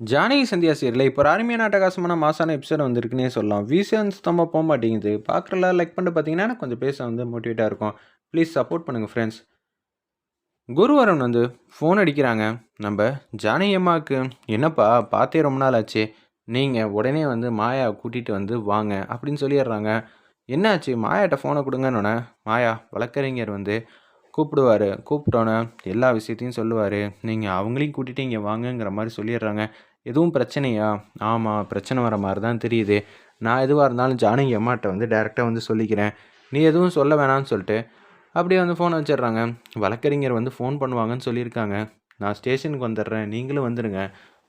ஜானகி சந்தியா சீரில் இப்போ ஒரு அருமையான அட்டகாசமான மாசான எபிசோட் வந்திருக்குன்னே சொல்லலாம். விசியன் சுத்தமாக போக மாட்டேங்குது. பார்க்குறல லைக் பண்ணிட்டு பார்த்தீங்கன்னா எனக்கு கொஞ்சம் பேச வந்து மோட்டிவேட்டாக இருக்கும். ப்ளீஸ் சப்போர்ட் பண்ணுங்கள் ஃப்ரெண்ட்ஸ் குருவரன் வந்து ஃபோன் அடிக்கிறாங்க. நம்ம ஜானகி அம்மாவுக்கு என்னப்பா பார்த்தே ரொம்ப நாள் ஆச்சு. நீங்கள் உடனே வந்து மாயா கூட்டிகிட்டு வந்து வாங்க அப்படின்னு சொல்லிடுறாங்க. என்னாச்சு? மாயாட்ட ஃபோனை கொடுங்கன்னு மாயா வழக்கறிஞர் வந்து கூப்பிடுவார். கூப்பிட்டோன்னே எல்லா விஷயத்தையும் சொல்லுவார். நீங்கள் அவங்களையும் கூட்டிகிட்டு இங்கே வாங்கங்கிற மாதிரி சொல்லிடுறாங்க. எதுவும் பிரச்சனையா? ஆமாம் பிரச்சனை வர மாதிரி தான் தெரியுது. நான் எதுவாக இருந்தாலும் ஜானகி அம்மாட்ட வந்து டேரெக்டாக வந்து சொல்லிக்கிறேன். நீ எதுவும் சொல்ல வேணாம்னு சொல்லிட்டு அப்படியே வந்து ஃபோன் வச்சிடுறாங்க. வழக்கறிஞர் வந்து ஃபோன் பண்ணுவாங்கன்னு சொல்லியிருக்காங்க. நான் ஸ்டேஷனுக்கு வந்துடுறேன். நீங்களும் வந்துடுங்க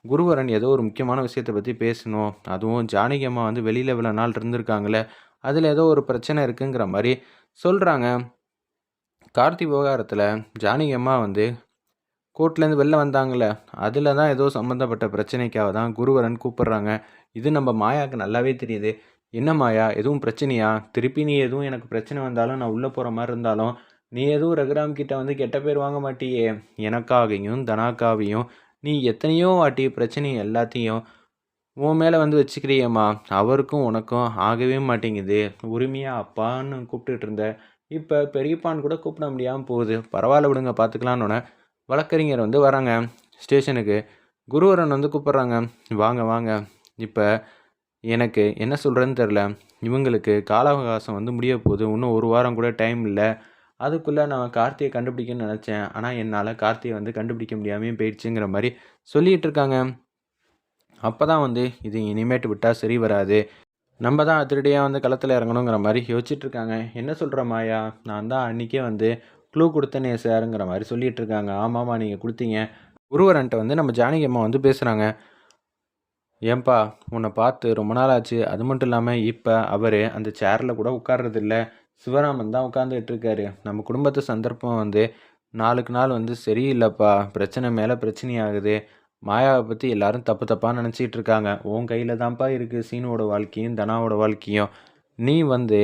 குருவரன் ஏதோ ஒரு முக்கியமான விஷயத்தை பற்றி பேசணும். அதுவும் ஜானகி அம்மா வந்து வெளியில் இவ்வளோ நாள் இருந்திருக்காங்களே அதில் ஏதோ ஒரு பிரச்சனை இருக்குங்கிற மாதிரி சொல்கிறாங்க கார்த்தி விவகாரத்தில் ஜானகி அம்மா வந்து கோர்ட்லேருந்து வெளில வந்தாங்களே அதில் தான் ஏதோ சம்மந்தப்பட்ட பிரச்சனைக்காக தான் குருவரன் கூப்பிட்றாங்க. இது நம்ம மாயாவுக்கு நல்லாவே தெரியுது. என்ன மாயா எதுவும் பிரச்சனையா? திருப்பி நீ எதுவும் எனக்கு பிரச்சனை வந்தாலும் நான் உள்ளே போகிற மாதிரி இருந்தாலும் நீ எதுவும் ரகுராம் கிட்ட வந்து கெட்ட பேர் வாங்க மாட்டியே. எனக்காகையும் தனாக்காவையும் நீ எத்தனையோ வாட்டி பிரச்சனை எல்லாத்தையும் உன் மேலே வந்து வச்சுக்கிறியம்மா. அவருக்கும் உனக்கும் ஆகவே மாட்டேங்குது. உரிமையாக அப்பான்னு கூப்பிட்டுட்டு இருந்த இப்போ பெரியப்பான்னு கூட கூப்பிட முடியாமல் போகுது. பரவாயில்ல விடுங்க பார்த்துக்கலான்னு வழக்கறிஞர் வந்து வராங்க. ஸ்டேஷனுக்கு. குருவரன் வந்து கூப்பிட்றாங்க. வாங்க வாங்க. இப்போ எனக்கு என்ன சொல்கிறேன்னு தெரில இவங்களுக்கு கால அவகாசம் வந்து முடிய போகுது. இன்னும் ஒரு வாரம் கூட டைம் இல்லை. அதுக்குள்ளே நான் கார்த்தியை கண்டுபிடிக்கணும்னு நினச்சேன். ஆனால் என்னால் கார்த்தியை வந்து கண்டுபிடிக்க முடியாமே போயிடுச்சுங்கிற மாதிரி சொல்லிகிட்டு இருக்காங்க. அப்போ தான் வந்து இது இனிமேட்டு விட்டால் சரி வராது. நம்ம தான் அதிரடியாக வந்து களத்தில் இறங்கணுங்கிற மாதிரி யோசிச்சுட்ருக்காங்க. என்ன சொல்கிற மாயா? நான் தான் அன்றைக்கே வந்து க்ளூ கொடுத்தனே சாருங்கிற மாதிரி சொல்லிகிட்டு இருக்காங்க ஆமாம்மா நீங்கள் கொடுத்தீங்க. குருவரன்ட்ட வந்து நம்ம ஜானகி அம்மா வந்து பேசுகிறாங்க ஏன்பா உன்னை பார்த்து ரொம்ப நாள் ஆச்சு அது மட்டும் இல்லாமல் இப்போ அவர் அந்த சேரில் கூட உட்கார்றதில்ல. சிவராமன் தான் உட்காந்துட்டு இருக்காரு நம்ம குடும்பத்து சந்தர்ப்பம் வந்து நாளுக்கு நாள் வந்து சரியில்லைப்பா. பிரச்சனை மேலே பிரச்சனை ஆகுது மாயாவை பற்றி எல்லாரும் தப்பு தப்பாக நினச்சிக்கிட்டு இருக்காங்க. உன் கையில் தான்ப்பா இருக்குது சீனோட வாழ்க்கையும் தனாவோட வாழ்க்கையும். நீ வந்து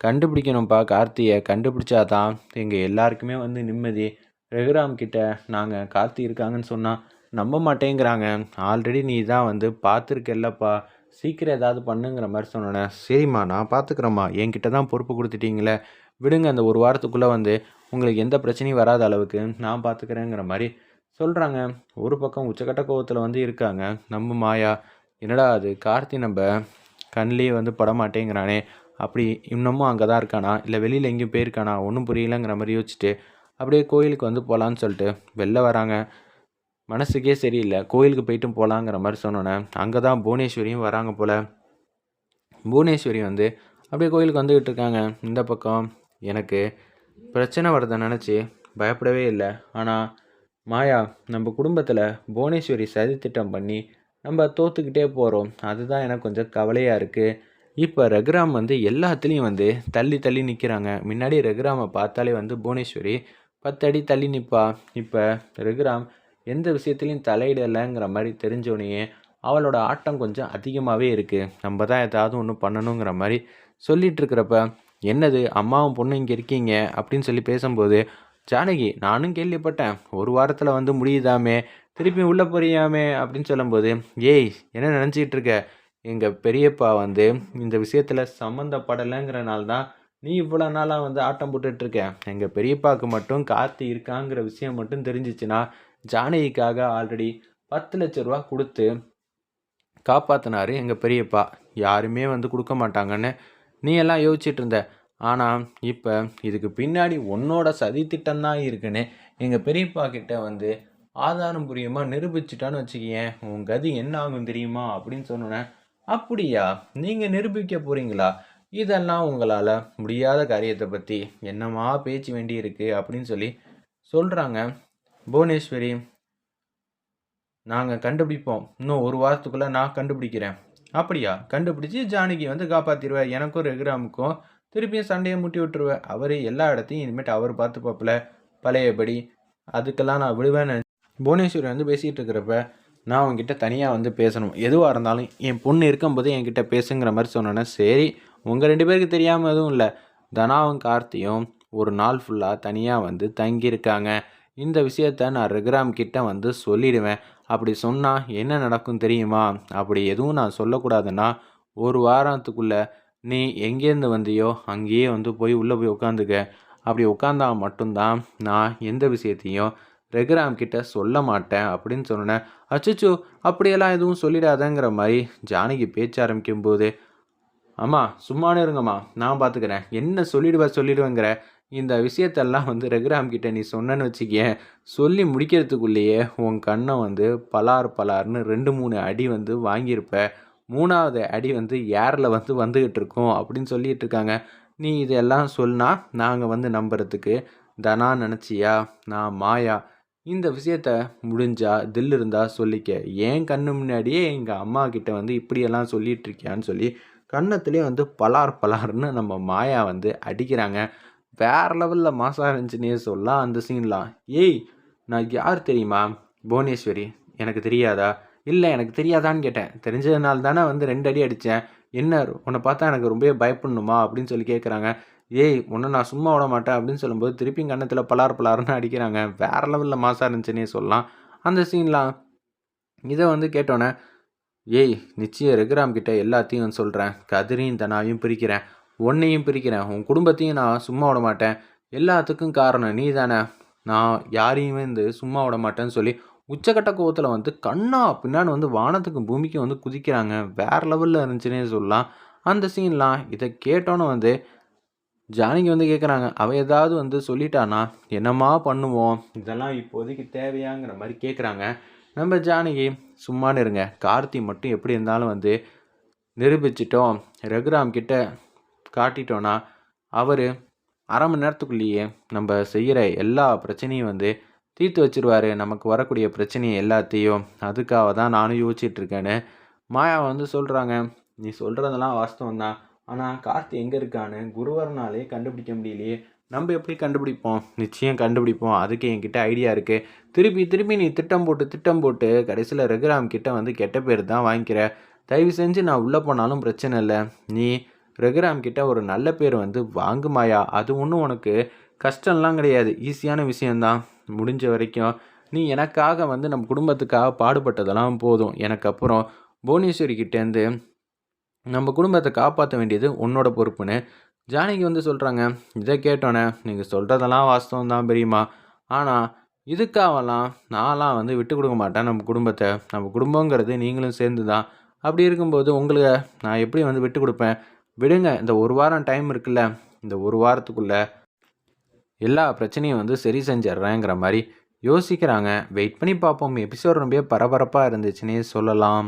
கண்டுபிடிக்கணும்ப்பா கார்த்தியை. கண்டுபிடிச்சா தான் எங்கள் எல்லாருக்குமே வந்து நிம்மதி. ரகுராம் கிட்ட நாங்கள் கார்த்தி இருக்காங்கன்னு சொன்னால் நம்ப மாட்டேங்கிறாங்க. ஆல்ரெடி நீ தான் வந்து பார்த்துருக்கல்லப்பா சீக்கிரம் ஏதாவது பண்ணுங்கிற மாதிரி சொன்னேன் சரிம்மா நான் பார்த்துக்குறேம்மா என்கிட்ட தான் பொறுப்பு கொடுத்துட்டீங்களே. விடுங்க அந்த ஒரு வாரத்துக்குள்ளே வந்து உங்களுக்கு எந்த பிரச்சனையும் வராத அளவுக்கு நான் பார்த்துக்கிறேங்கிற மாதிரி சொல்கிறாங்க ஒரு பக்கம் உச்சக்கட்ட கோவத்தில் வந்து இருக்காங்க. நம்ம மாயா என்னடா அது? கார்த்தி நம்ம கண்லேயே வந்து படமாட்டேங்கிறானே அப்படி இன்னமும் அங்கே தான் இருக்கானா? இல்லை வெளியில் எங்கேயும் போயிருக்கானா? ஒன்றும் புரியலங்கிற மாதிரி யோசிச்சுட்டு அப்படியே கோயிலுக்கு வந்து போகலான்னு சொல்லிட்டு வெளில வராங்க. மனசுக்கே சரியில்லை. கோயிலுக்கு போயிட்டும் போகலாங்கிற மாதிரி சொன்னோன்னே அங்கே தான் புவனேஸ்வரியும் வராங்க போல். புவனேஸ்வரி வந்து அப்படியே கோயிலுக்கு வந்துக்கிட்டு இருக்காங்க. இந்த பக்கம் எனக்கு பிரச்சனை வரதை நினச்சி பயப்படவே இல்லை. ஆனால் மாயா நம்ம குடும்பத்தில் புவனேஸ்வரி சதி திட்டம் பண்ணி நம்ம தோற்றுக்கிட்டே போகிறோம் அதுதான் எனக்கு கொஞ்சம் கவலையாக இருக்குது இப்போ ரகுராம் வந்து எல்லாத்துலேயும் வந்து தள்ளி தள்ளி நிற்கிறாங்க முன்னாடி ரகுராமை பார்த்தாலே வந்து புவனேஸ்வரி பத்தடி தள்ளி நிற்பா இப்போ ரகுராம் எந்த விஷயத்துலையும் தலையிடலைங்கிற மாதிரி தெரிஞ்சோடனே அவளோட ஆட்டம் கொஞ்சம் அதிகமாகவே இருக்குது நம்ம தான் ஏதாவது ஒன்று பண்ணணுங்கிற மாதிரி சொல்லிகிட்ருக்கிறப்ப என்னது அம்மாவும் பொண்ணு இங்கே இருக்கீங்க? அப்படின்னு சொல்லி பேசும்போது ஜானகி நானும் கேள்விப்பட்டேன். ஒரு வாரத்தில் வந்து முடியுதாமே? திருப்பி உள்ளே போறியாமே? அப்படின்னு சொல்லும்போது ஏய் என்ன நினச்சிக்கிட்டு இருக்க? எங்கள் பெரியப்பா வந்து இந்த விஷயத்தில் சம்மந்தப்படலைங்கிறனால தான் நீ இவ்வளோ நாளாக வந்து ஆட்டம் போட்டுட்ருக்க எங்கள் பெரியப்பாவுக்கு மட்டும் காற்று இருக்காங்கிற விஷயம் மட்டும் தெரிஞ்சிச்சுன்னா ஜானகிக்காக ஆல்ரெடி பத்து லட்ச ரூபா கொடுத்து காப்பாற்றினாரு எங்கள் பெரியப்பா. யாருமே வந்து கொடுக்க மாட்டாங்கன்னு நீ எல்லாம் யோசிச்சுட்டு இருந்த. ஆனால் இப்போ இதுக்கு பின்னாடி உன்னோட சதி தான் இருக்குன்னு எங்கள் பெரியப்பா கிட்ட வந்து ஆதாரம் புரியுமா நிரூபிச்சிட்டான்னு வச்சுக்கேன் உன் கதி என்ன ஆகும் தெரியுமா அப்படின்னு சொன்னோன்னே அப்படியா? நீங்கள் நிரூபிக்க போகிறீங்களா இதெல்லாம் உங்களால் முடியாத காரியத்தை பற்றி என்னமா பேச்சு வேண்டியிருக்கு அப்படின்னு சொல்லி சொல்கிறாங்க புவனேஸ்வரி நாங்கள் கண்டுபிடிப்போம். இன்னும் ஒரு வாரத்துக்குள்ளே நான் கண்டுபிடிக்கிறேன். அப்படியா? கண்டுபிடிச்சி ஜானகி வந்து காப்பாற்றிடுவேன் எனக்கும் ரெகுராமுக்கும் திருப்பியும் சண்டையை முட்டி விட்டுருவேன். அவர் எல்லா இடத்தையும் இனிமேட்டு அவர் பார்த்து பார்ப்பல பழையபடி அதுக்கெல்லாம் நான் விடுவேன்னு புவனேஸ்வரி வந்து பேசிகிட்டு இருக்கிறப்ப நான் அவங்ககிட்ட தனியாக வந்து பேசணும். எதுவாக இருந்தாலும் என் பொண்ணு இருக்கும்போது என்கிட்ட பேசுங்கிற மாதிரி சொன்னோன்னே சரி உங்கள் ரெண்டு பேருக்கு தெரியாமல் எதுவும் இல்லை. தனாவும் கார்த்தியும் ஒரு நாள் ஃபுல்லாக தனியாக வந்து தங்கியிருக்காங்க. இந்த விஷயத்த நான் ரகுராம் கிட்ட வந்து சொல்லிடுவேன். அப்படி சொன்னால் என்ன நடக்கும் தெரியுமா? அப்படி எதுவும் நான் சொல்லக்கூடாதுன்னா ஒரு வாரத்துக்குள்ளே நீ எங்கேருந்து வந்தியோ அங்கேயே வந்து போய் உள்ளே போய் உட்காந்துக்க அப்படி உட்காந்தா மட்டும்தான் நான் எந்த விஷயத்தையும் ரெகுராம் கிட்ட சொல்ல மாட்டேன் அப்படின்னு சொன்னேன். அச்சச்சோ அப்படியெல்லாம் எதுவும் சொல்லிடாதேங்கிற மாதிரி ஜானகி பேச்ச ஆரம்பிக்கும் போது அம்மா சும்மானே இருங்கம்மா நான் பார்த்துக்கிறேன் என்ன சொல்லிடுவ சொல்லிடுவேங்கிற இந்த விஷயத்தெல்லாம் வந்து ரகுராம் கிட்ட நீ சொன்னேன்னு வச்சுக்கேன் சொல்லி முடிக்கிறதுக்குள்ளேயே உன் கண்ணை வந்து பலார் பலார்னு ரெண்டு மூணு அடி வந்து வாங்கியிருப்ப. மூணாவது அடி வந்து ஏரில் வந்து வந்துக்கிட்டு இருக்கோம் அப்படின்னு சொல்லிட்டு இருக்காங்க. நீ இதெல்லாம் சொன்னால் நாங்கள் வந்து நம்புறதுக்கு. தனா நினச்சியா? நான் மாயா. இந்த விஷயத்த முடிஞ்சா தில் இருந்தால் சொல்லிக்க. ஏன் கண்ணு முன்னாடியே எங்கள் அம்மா கிட்ட வந்து இப்படியெல்லாம் சொல்லிட்டு இருக்கியான்னு சொல்லி கன்னத்துலேயே வந்து பலார் பலார்னு நம்ம மாயா வந்து அடிக்கிறாங்க. வேற லெவலில் மாசா இருந்துச்சுன்னே சொல்லலாம் அந்த சீன்லாம் ஏய் நான் யார் தெரியுமா? புவனேஸ்வரி எனக்கு தெரியாதா? இல்லை எனக்கு தெரியாதான்னு கேட்டேன். தெரிஞ்சதுனால தானே வந்து ரெண்டு அடி அடித்தேன் என்ன உன்னை பார்த்தா எனக்கு ரொம்பவே பயப்படணுமா? அப்படின்னு சொல்லி கேட்குறாங்க ஏய் உன்னை நான் சும்மா விட மாட்டேன் அப்படின்னு சொல்லும்போது திருப்பி கன்னத்தில் பலார் பலார்னு அடிக்கிறாங்க. வேற லெவலில் மாசாக இருந்துச்சுன்னே சொல்லலாம். அந்த சீன்லாம் இதை வந்து கேட்டோன்னே ஏய் நிச்சயம் ரகுராம் கிட்ட எல்லாத்தையும் வந்து சொல்கிறேன் கதிரையும் தனாவையும் பிரிக்கிறேன். உன்னையும் பிரிக்கிறேன். உன் குடும்பத்தையும் நான் சும்மா விட மாட்டேன். எல்லாத்துக்கும் காரணம் நீ தானே நான் யாரையும் வந்து சும்மா விட மாட்டேன்னு சொல்லி உச்சக்கட்ட கோவத்தில் வந்து கண்ணா பின்னாடி வந்து வானத்துக்கும் பூமிக்கும் வந்து குதிக்கிறாங்க. வேறு லெவலில் இருந்துச்சுன்னே சொல்லலாம். அந்த சீன்லாம் இதை கேட்டோன்னே வந்து ஜானகி வந்து கேட்குறாங்க அவள் ஏதாவது வந்து சொல்லிட்டானா? என்னம்மா பண்ணுவோம்? இதெல்லாம் இப்போதைக்கு தேவையாங்கிற மாதிரி கேட்குறாங்க நம்ம ஜானகி சும்மானு இருங்க. கார்த்தி மட்டும் எப்படி இருந்தாலும் வந்து நிரூபிச்சிட்டோம். ரகுராம் கிட்ட காட்டிட்டோன்னா அவர் அரை மணி நேரத்துக்குள்ளேயே நம்ம செய்கிற எல்லா பிரச்சனையும் வந்து தீர்த்து வச்சிருவார். நமக்கு வரக்கூடிய பிரச்சனையை எல்லாத்தையும். அதுக்காக தான் நானும் யோசிச்சுட்டு இருக்கேன்னு மாயா வந்து சொல்கிறாங்க நீ சொல்கிறதெல்லாம் வாஸ்தவம் தான். ஆனால் கார்த்தி எங்கே இருக்கான்னு குருவரனாலே கண்டுபிடிக்க முடியலையே. நம்ம எப்படி கண்டுபிடிப்போம்? நிச்சயம் கண்டுபிடிப்போம். அதுக்கு என்கிட்ட ஐடியா இருக்குது திருப்பி திருப்பி நீ திட்டம் போட்டு திட்டம் போட்டு கடைசியில் ரகுராம் கிட்ட வந்து கெட்ட பேர் தான் வாங்கிக்கிற. தயவு செஞ்சு நான் உள்ளே போனாலும் பிரச்சனை இல்லை. நீ ரகுராம் கிட்ட ஒரு நல்ல பேர் வந்து வாங்குமாயா அது ஒன்றும் உனக்கு கஷ்டம்லாம் கிடையாது. ஈஸியான விஷயந்தான் முடிஞ்ச வரைக்கும் நீ எனக்காக வந்து நம்ம குடும்பத்துக்காக பாடுபட்டதெல்லாம் போதும். எனக்கு அப்புறம் புவனேஸ்வரி கிட்டேருந்து நம்ம குடும்பத்தை காப்பாற்ற வேண்டியது உன்னோட பொறுப்புன்னு ஜானகி வந்து சொல்கிறாங்க இதை கேட்டோன்னே நீங்கள் சொல்கிறதெல்லாம் வாஸ்தவம் தான் பெரியம்மா. ஆனால் இதுக்காகலாம் நான்லாம் வந்து விட்டு கொடுக்க மாட்டேன் நம்ம குடும்பத்தை. நம்ம குடும்பங்கிறது நீங்களும் சேர்ந்து தான் அப்படி இருக்கும்போது உங்களுக்கு நான் எப்படி வந்து விட்டு கொடுப்பேன்? விடுங்க இந்த ஒரு வாரம் டைம் இருக்குல்ல இந்த ஒரு வாரத்துக்குள்ளே எல்லா பிரச்சனையும் வந்து சரி செஞ்சிட்றேங்கிற மாதிரி யோசிக்கிறாங்க. வெயிட் பண்ணி பார்ப்போம். எபிசோட் ரொம்ப பரபரப்பாக இருந்துச்சுன்னே சொல்லலாம்.